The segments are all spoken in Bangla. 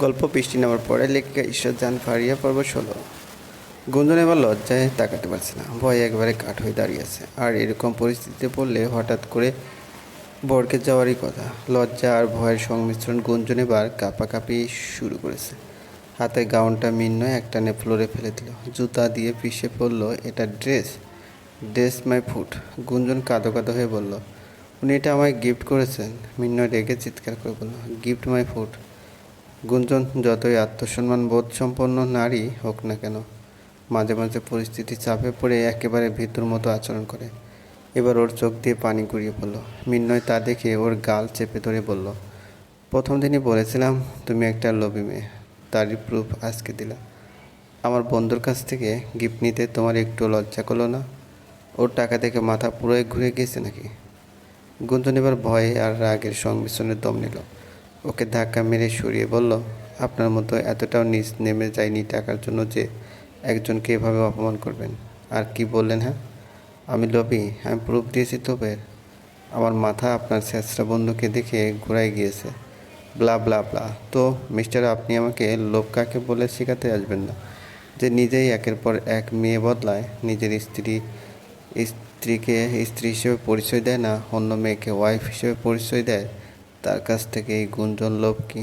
গল্প বৃষ্টি নেওয়ার পরে লেখিকা ঈশ্বর যান ফারিয়া পর্ব ষোলো। গুঞ্জন এবার লজ্জায় তাকাতে পারছে না। ভয় একবারে কাঠ হয়ে দাঁড়িয়েছে আর এরকম পরিস্থিতিতে পড়লে হঠাৎ করে বরকে যাওয়ারই কথা। লজ্জা আর ভয়ের সংমিশ্রণ গুঞ্জন এবার কাঁপাকাঁপি শুরু করেছে। হাতে গাউনটা মিন্নয় একটানে ফ্লোরে ফেলে দিল। জুতা দিয়ে পিষে পড়ল, এটা ড্রেস? Dress my foot? গুঞ্জন কাঁদো কাঁদো হয়ে বলল, উনি এটা আমায় গিফট করেছেন। মিন্নয় রেগে চিৎকার করে বলল, গিফট মাই ফুট? গুঞ্জন, যতই আত্মসম্মান বোধ সম্পন্ন নারী হোক না কেন, মাঝে মাঝে পরিস্থিতি চাপে পড়ে একেবারে ভিতর মতো আচরণ করে। এবার ওর চোখ দিয়ে পানি গড়িয়ে পড়ল মিন্নয় তা দেখে ওর গাল চেপে ধরে বলল, প্রথম দিনই বলেছিলাম, তুমি একটা লোভী মেয়ে, তারই প্রুফ আজকে দিলা আমার বন্ধুর কাছ থেকে গিফট নিতে তোমার একটু লজ্জা করল না? ওর টাকা থেকে মাথা পুরোই ঘুরে গিয়েছে নাকি? গুঞ্জন এবার ভয়ে আর রাগের সংমিশ্রণের দম নিল। ওকে ধাক্কা মেরে সরিয়ে বলল, আপনার মতো এতটাও নিচ নেমে যায়নি টাকার জন্য যে একজনকে এভাবে অপমান করবেন। আর কি বললেন হ্যাঁ? আমি লোভী, আমি প্রুফ দিয়েছি তোপের আমার মাথা আপনার শেষরা বন্ধুকে দেখে ঘোরাই গিয়েছে। Blah blah blah. তো, মিস্টার, আপনি আমাকে লোভ কাকে বলে শেখাতে আসবেন না? যে নিজেই একের পর এক মেয়ে বদলায়, নিজের স্ত্রী, স্ত্রীকে স্ত্রী হিসেবে পরিচয় দেয় না, অন্য মেয়েকে ওয়াইফ হিসেবে পরিচয় দেয়। তার কাছ থেকে এই গুঞ্জন লোভ কি?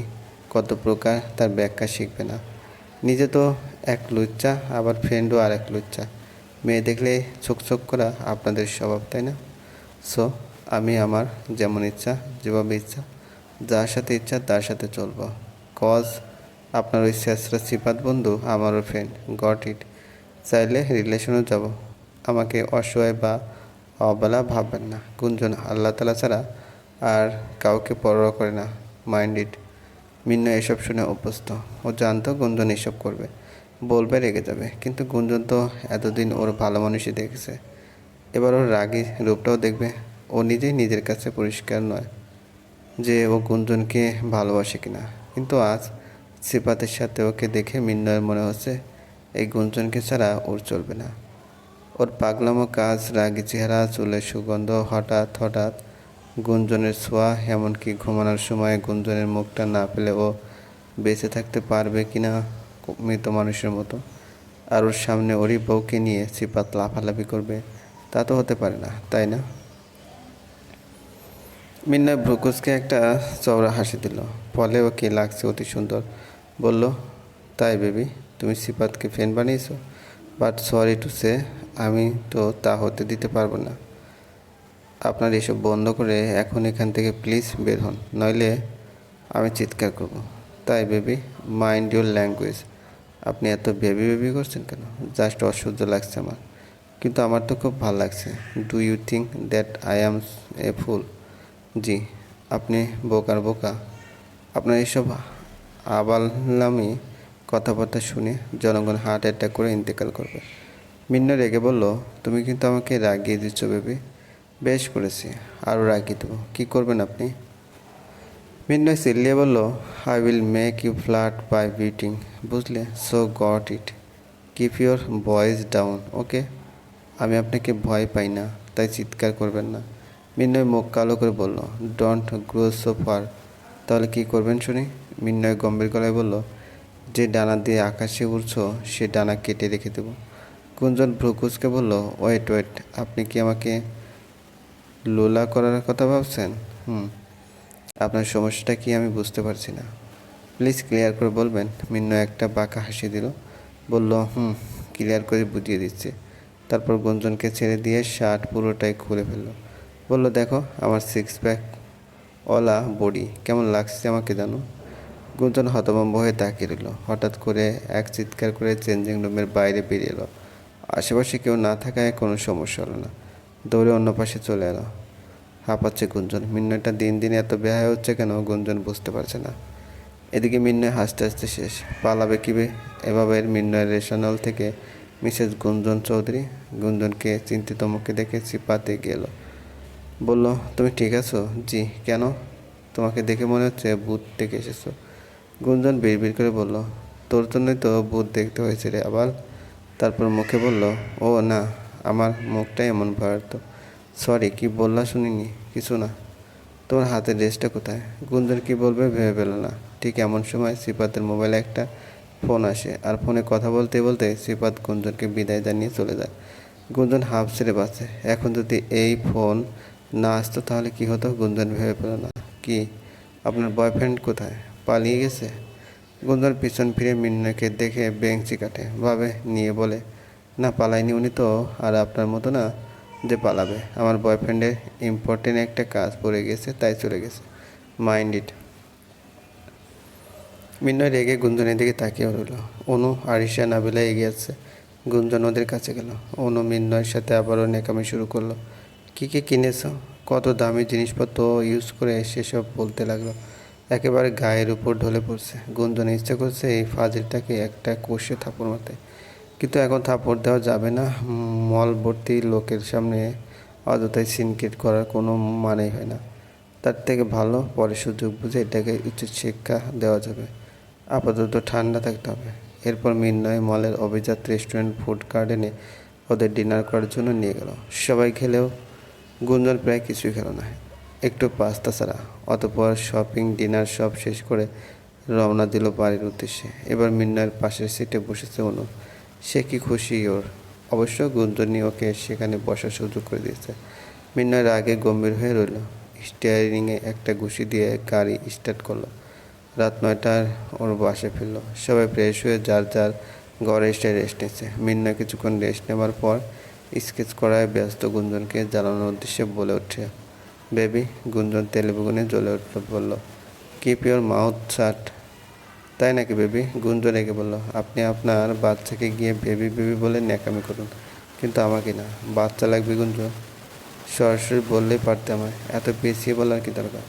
কত প্রকার তার ব্যাখ্যা শিখবে না। নিজে তো এক লুচ্চা, আবার ফ্রেন্ডও আর এক লুচ্চা। মেয়ে দেখলে চোখ করা আপনাদের স্বভাব, তাই না? সো আমি আমার যেমন ইচ্ছা, যেভাবে ইচ্ছা, যার সাথে ইচ্ছা তার সাথে চলবো। কজ আপনার ওই শেষরা সিপাত বন্ধু, আমারও ফ্রেন্ড গট ইট চাইলে রিলেশনও যাব। আমাকে অসহায় বা অবলা ভাববেন না। গুঞ্জন আল্লাহ তালা ছাড়া আর কাউকে পরোয়া করে না মাইন্ড ইট মিন্ন এসব শুনে অভ্যস্ত। ও জানতো গুঞ্জন এসব করবে। বলবে রেগে যাবে, কিন্তু গুঞ্জন তো এতদিন ওর ভালো মানুষই দেখেছে। এবার ওর রাগী রূপটাও দেখবে। ও নিজেই নিজের কাছে পরিষ্কার নয় যে ও গুঞ্জনকে ভালোবাসে কিনা। কিন্তু আজ সিপাতের সাথে ওকে দেখে মিন্নয়ের মনে হচ্ছে, এই গুঞ্জনকে ছাড়া ওর চলবে না। ওর পাগলামো কাজ, রাগি চেহারা, চুলের সুগন্ধ হঠাৎ হঠাৎ গুঞ্জনের ছোঁয়া, এমনকি ঘুমানোর সময় গুঞ্জনের মুখটা না পেলে ও বেঁচে থাকতে পারবে কিনা মৃত মানুষের মতো। আর ওর সামনে ওরই বউকে নিয়ে সিপাত লাফালাফি করবে, তা তো হতে পারে না, তাই না? মিন্না ভ্রুকুসকে একটা চওড়া হাসি দিল। ফলে ওকে লাগছে অতি সুন্দর। বলল, তাই বেবি, তুমি সিপাতকে ফ্যান বানিয়েছো? বাট সরি টু সে, আমি তো তা হতে দিতে পারব না। আপনার এসব বন্ধ করে এখন এখান থেকে প্লিজ বের হন। নইলে আমি চিৎকার করব। তাই বেবি মাইন্ড ইউর ল্যাঙ্গুয়েজ আপনি এত বেবি বেবি করছেন কেন? জাস্ট অসহ্য লাগছে আমার। কিন্তু আমার তো খুব ভালো লাগছে। Do you think that I am a fool ji, আপনি বোকার বোকা। আপনার এইসব আবালামি কথাবার্তা শুনে জনগণ হার্ট অ্যাটাক করে ইন্তেকাল করবে। মিন্ন রেগে বলল, তুমি কিন্তু আমাকে রাগিয়ে দিচ্ছ বেবি বেশ করেছি। আরও রাগিয়ে দেবো কী করবেন আপনি? মিন্নয় সিল্লিয়ে বলল I will make you flat by beating বুঝলে? So got it keep your voice down okay আমি আপনাকে ভয় পাই না, তাই চিৎকার করবেন না। মিন্নয় মুখ কালো করে বলল ডোন্ট গ্রো সো ফার তাহলে কী করবেন শুনি? মিন্নয় গম্ভীর গলায় বলল, যে ডানা দিয়ে আকাশে উড়ছ, সে ডানা কেটে রেখে দেবো। কুঞ্জন ভ্রুকুচকে বলল ওয়েট ওয়েট আপনি কি আমাকে লোলা করার কথা ভাবছেন? হুম। আপনার সমস্যাটা কি আমি বুঝতে পারছি না। প্লিজ ক্লিয়ার করে বলবেন। মিন্ন একটা বাঁকা হাসি দিল। বলল, হুম, ক্লিয়ার করে বুঝিয়ে দিচ্ছে। তারপর গুঞ্জনকে ছেড়ে দিয়ে শার্ট পুরোটাই খুলে ফেলল। বলল, দেখো, আমার সিক্স প্যাক ওলা বডি, কেমন লাগছে আমাকে জানো? গুঞ্জন হতভম্ব হয়ে তাকিয়ে রইল। হঠাৎ করে এক চিৎকার করে চেঞ্জিং রুমের বাইরে বেরিয়ে এলো। আশেপাশে কেউ না থাকায় কোনো সমস্যা হলো না। দৌড়ে অন্য পাশে চলে এলো। হাঁপাচ্ছে গুঞ্জন। মিন্নয়টা দিন দিন এত বেহায় হচ্ছে কেন গুঞ্জন বুঝতে পারছে না। এদিকে মিন্নয় হাসতে হাসতে শেষ। পালাবে কিবে এভাবে মিন্নয়ের রেশনাল থেকে মিসেস গুঞ্জন চৌধুরী গুঞ্জনকে চিন্তিত মুখে দেখে চিপাতে গেল। বলল, তুমি ঠিক আছো? জি, কেন? তোমাকে দেখে মনে হচ্ছে ভূত থেকে এসেছ। গুঞ্জন বিড়বিড় করে বলল, তোর জন্যই তো ভূত দেখতে হয়েছে রে আবার। তারপর মুখে বলল, ও না আমার মুখটাই এমন ভয়ার্থ সরি কি বললা শুনিনি? কিছু না। তোমার হাতের ড্রেসটা কোথায়? গুঞ্জন কি বলবে ভেবে পেল না। ঠিক এমন সময় সিপাতের মোবাইলে একটা ফোন আসে আর ফোনে কথা বলতে বলতে সিপাত গুঞ্জনকে বিদায় জানিয়ে চলে যায়। গুঞ্জন হাফ ছেড়ে বাঁচে। এখন যদি এই ফোন না আসতো তাহলে কি হতো? গুঞ্জন ভেবে পেল না। কি? আপনার বয়ফ্রেন্ড কোথায়? পালিয়ে গেছে? গুঞ্জন পিছন ফিরে মিন্নয়কে দেখে বেঞ্চি কাটে। ভাবে নিয়ে বলে না পালায়নি উনি তো, আর আপনার মতো না যে পালাবে। আমার বয়ফ্রেন্ডের ইম্পর্টেন্ট একটা কাজ পড়ে গেছে, তাই চলে গেছে। মাইন্ড ইট মিন্নয় রেগে গুঞ্জনের দিকে তাকিয়ে রইল। অনু আরিশা নাবিলা এগিয়ে আসছে গুঞ্জন ওদের কাছে গেল। অনু মিন্নয়ের সাথে আবারও নেকামি শুরু করল। কী কী কিনেছো? কত দামি জিনিসপত্র ইউজ করে সেসব বলতে লাগল। একেবারে গায়ের উপর ঢলে পড়ছে। গুঞ্জন ইচ্ছা করছে এই ফাজিলটাকে একটা কষে থাপড় মারতে। কিন্তু এখন থাপড় দেওয়া যাবে না। মল ভর্তি লোকের সামনে অযথাই সিনকেট করার কোনো মানেই হয় না। তার থেকে ভালো পরে সুযোগ বুঝে এটাকে উচিত শিক্ষা দেওয়া যাবে। আপাতত ঠান্ডা থাকতে হবে। এরপর মিন্নয় মলের অভিজাত রেস্টুরেন্ট ফুড গার্ডেনে ওদের ডিনার করার জন্য নিয়ে গেল। সবাই খেলেও গুঞ্জন প্রায় কিছুই খেলো না। একটু পাস্তা ছাড়া, অতপর শপিং ডিনার সব শেষ করে রওনা দিল বাড়ির উদ্দেশ্যে। এবার মিন্নয়ের পাশের সিটে বসেছে অনু সে কি খুশি ওর? অবশ্য গুঞ্জনই ওকে সেখানে বসার সুযোগ করে দিয়েছে। মিন্নয়ের আগে গম্ভীর হয়ে রইল। স্টিয়ারিংয়ে একটা ঘুষি দিয়ে গাড়ি স্টার্ট করল। রাত নয়টার ওর বাসে ফিরলো। সবাই ফ্রেশ হয়ে যার যার ঘরে এসে রেস্ট নিচ্ছে। মিন্না কিছুক্ষণ রেস্ট নেওয়ার পর স্কেচ করায় ব্যস্ত গুঞ্জনকে জ্বালানোর উদ্দেশ্যে বলে ওঠে বেবি, গুঞ্জন তেলেবুগুনে জ্বলে উঠল। বলল, কিপ ইউর মাউথ শাট। তাই নাকি বেবি? গুঞ্জন রেগে বলল, আপনি আপনার বাচ্চাকে গিয়ে বেবি বেবি বলে ন্যাকামি করুন। কিন্তু আমাকে না, বাচ্চা লাগবে গুঞ্জন। সরাসরি বললেই পারতে আমায়, এত পেঁচিয়ে বলার কি দরকার?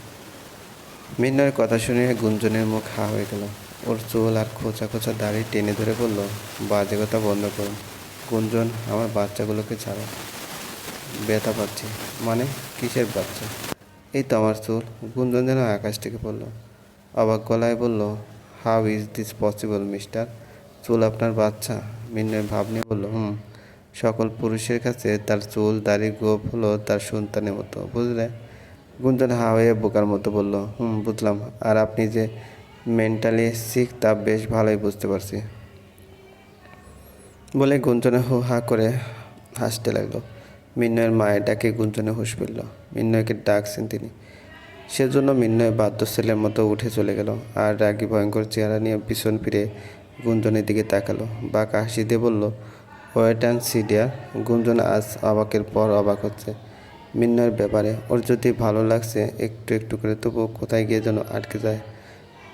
মিন্নার কথা শুনে গুঞ্জনের মুখ হা হয়ে গেল। ওর চুল আর খোঁচা খোঁচা দাড়ি টেনে ধরে বলল, বাজে কথা বন্ধ করুন। গুঞ্জন, আমার বাচ্চাগুলোকে ছাড়ো। ব্যথা পাচ্ছি। মানে কিসের বাচ্চা? এই তো আমার চুল। গুঞ্জন যেন আকাশ থেকে পড়ল। অবাক গলায় বলল how is this possible mister চুল আপনার বাচ্চা? মিন্নয় ভাব নিয়ে বলল, হুম, সকল পুরুষের কাছে তার চুল, দাড়ি, গোপ হলো তার সন্তানের মতো, বুঝলে? গুঞ্জন হা হয়ে বোকার মতো বলল, হুম, বুঝলাম। আর আপনি যে মেন্টালি সিক তা বেশ ভালোই বুঝতে পারছি। বলে গুঞ্জনে হু হা করে হাসতে লাগল। মিন্নয়ের মায়ের ডাকে গুঞ্জনে হুঁশ ফেলল মিন্নয়কে ডাকছেন তিনি। সেজন্য মিন্নয় বাদ্য ছেলের মতো উঠে চলে গেল আর রাগী ভয়ঙ্কর চেহারা নিয়ে পিছন ফিরে গুঞ্জনের দিকে তাকালো। বাঁকা হাসি দিয়ে বলল ওয়েট অ্যান্ড সিডিয়ার গুঞ্জন আজ অবাকের পর অবাক হচ্ছে। মিন্নয়ের ব্যাপারে ওর যদি ভালো লাগছে একটু একটু করে, তবু কোথায় গিয়ে যেন আটকে যায়।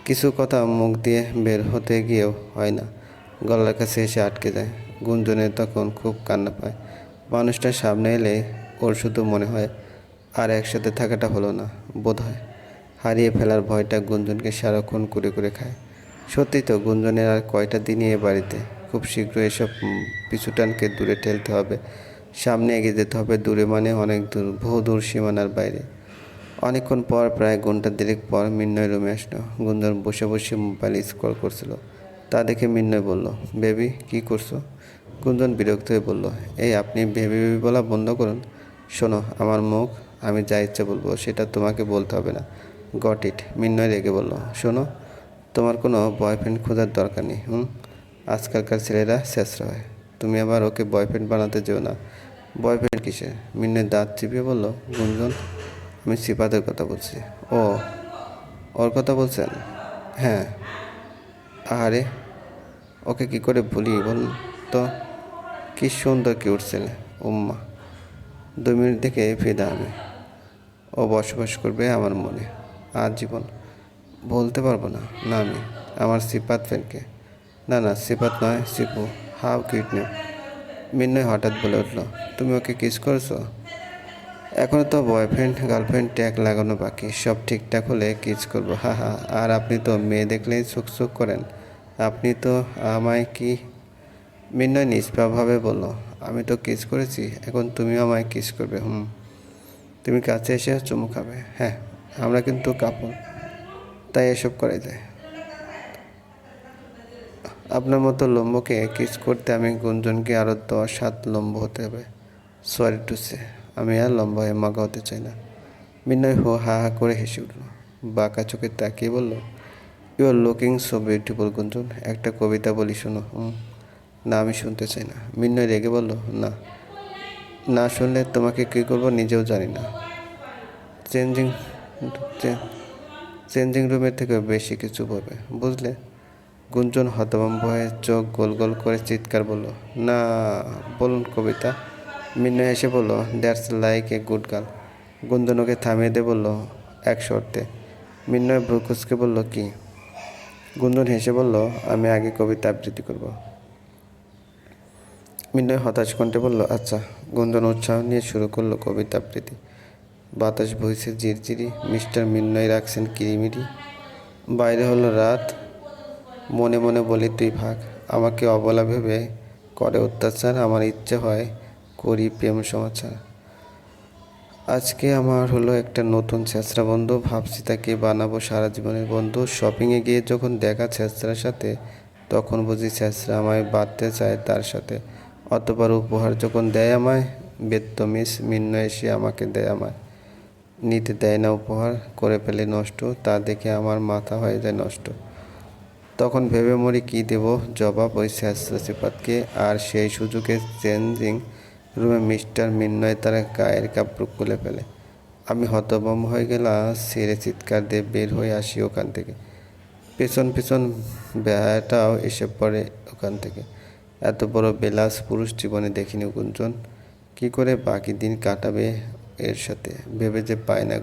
কিছু কথা মুখ দিয়ে বের হতে গিয়েও হয় না। গলার কাছে এসে আটকে যায়। গুঞ্জনের তখন খুব কান্না পায়। মানুষটা সামনে এলে ওর শুধু মনে হয়, আর একসাথে থাকাটা হলো না। বোধ হয় হারিয়ে ফেলার ভয়টা গুঞ্জনকে সারাক্ষণ করে করে খায়। সত্যি তো, গুঞ্জনের আর কয়টা দিনই এ বাড়িতে? খুব শীঘ্র এসব পিছুটানকে দূরে ঠেলতে হবে। সামনে এগিয়ে যেতে হবে দূরে মানে অনেক দূর বহু দূর সীমানার বাইরে। অনেকক্ষণ পর প্রায় ঘণ্টা দেড়েক পর মিন্নয় রুমে আসলো। গুঞ্জন বসে বসে মোবাইল স্ক্রল করছিল। তা দেখে মিন্নয় বলল, বেবি, কি করছ? গুঞ্জন বিরক্ত হয়ে বলল, এই আপনি বেবি বেবি বলা বন্ধ করুন। শোনো, আমার মুখ আমি যা ইচ্ছা বলব সেটা তোমাকে বলতে হবে না। গট ইট মিন্নয় রেগে বলল, শোনো, তোমার কোনো বয়ফ্রেন্ড খোঁজার দরকার নেই, হুম? আজকালকার ছেলেরা শেষরা হয়, তুমি আবার ওকে বয়ফ্রেন্ড বানাতে যেও না। বয়ফ্রেন্ড কিসের মিন্নয় দাঁত চিপিয়ে বলল, গুঞ্জন, আমি সিপাতের কথা বলছি। ও, ওর কথা বলছেন? হ্যাঁ। আরে ওকে কি করে ভুলি বলুন তো? কি সুন্দর কি উঠছিলে উম্মা। দুই মিনিট দেখে ফিদা আমি ও বসবাস করবে আমার মনে। আর জীবন, বলতে পারব না। না, আমি। আমার সিপাত ফ্রেন্ডকে না না সিপাত নয় Sipu how kit name Minnoy হঠাৎ বলে উঠল, তুমি ওকে কিস করেছ? এখনও তো বয়ফ্রেন্ড, গার্লফ্রেন্ড, ট্যাগ লাগানো বাকি। সব ঠিকঠাক হলে কিস করব। হা হা, আর আপনি তো মেয়ে দেখলেই চুক চুক করেন। আপনি তো আমায় কি? মিন্নয় নিষ্পাভাবে বলল, আমি তো কিস করেছি, এখন তুমিও আমায় কিস করবে, হুম। তুমি কাছে এসে চুমু খাবে। হ্যাঁ আমরা কিন্তু কাপড়। তাই এসব করে যায়। আপনার মতো লম্বকে কিস করতে আমি গুঞ্জনকে আরও দশ হাত লম্ব হতে হবে। সরি টু সে আমি আর লম্বা হয়ে মাগা হতে চাই না। মিন্নয় হো হা হা করে হেসে উঠল। বাঁকা চোখে তাকিয়ে বলল you are looking so beautiful Gunjan. একটা কবিতা বলি শোনো হুম না আমি শুনতে চাই না। মিন্নয় রেগে বলল, না। না শুনলে তোমাকে কী করব নিজেও জানি না। চেঞ্জিং চেঞ্জিং রুমের থেকে বেশি কিছু বলবে, বুঝলে? গুঞ্জন, হতভম্ব হয়ে চোখ গোল গোল করে চিৎকার বলল, না, বলুন কবিতা। মিন্নয় এসে বলল, that's like a good girl. Gunjan ওকে থামিয়ে দিয়ে বলল, এক শর্তে। মিন্নয় ভ্রুকুসকে বলল, কি? গুঞ্জন হেসে বলল, আমি আগে কবিতা আবৃত্তি করব। মিন্নয় হতাশ কণ্ঠে বলল আচ্ছা গুঞ্জন উৎসাহ নিয়ে শুরু করল কবিতা আবৃত্তি। বাতাস বইছে ঝিরঝিরি, মিস্টার মিন্নয় রাখছেন কিরিমিরি। বাইরে হলো রাত, মনে মনে বলি, তুই ভাগ, আমাকে অবলা ভেবে করে অত্যাচার, আমার ইচ্ছে হয় করি প্রেম সমাচার। আজকে আমার হলো একটা নতুন ছেঁচড়া বন্ধু, ভাবছি তাকে বানাবো সারা জীবনের বন্ধু। শপিংয়ে গিয়ে যখন দেখা ছেঁচড়ার সাথে, তখন বুঝি ছেঁচড়া আমায় বাঁধতে চায় তার সাথে। অতপর উপহার যখন দেয় আমায় বেত্তমিস মিন্ন এসে আমাকে দেয় আমায়। নিতে দেয় না উপহার, করে ফেলে নষ্ট, তা দেখে আমার মাথা হয়ে যায় নষ্ট। তখন ভেবে মরি কী দেব? জবাব ওই শেষরা সিপাতকে আর সেই সুযোগে চেঞ্জিং রুমে মিস্টার মিন্নয় তার গায়ের কাপড় খুলে ফেলে। আমি হতভম্ব হয়ে গেলাম ছেড়ে চিৎকার দিয়ে বের হয়ে আসি ওখান থেকে। পেছন পেছন বেহাটাও এসে পড়ে ওখান থেকে। এত বড় বেলাস পুরুষ জীবনে দেখিনি গুঞ্জন। কি করে বাকি দিন কাটাবে এর সাথে? ভেবে যে পায় না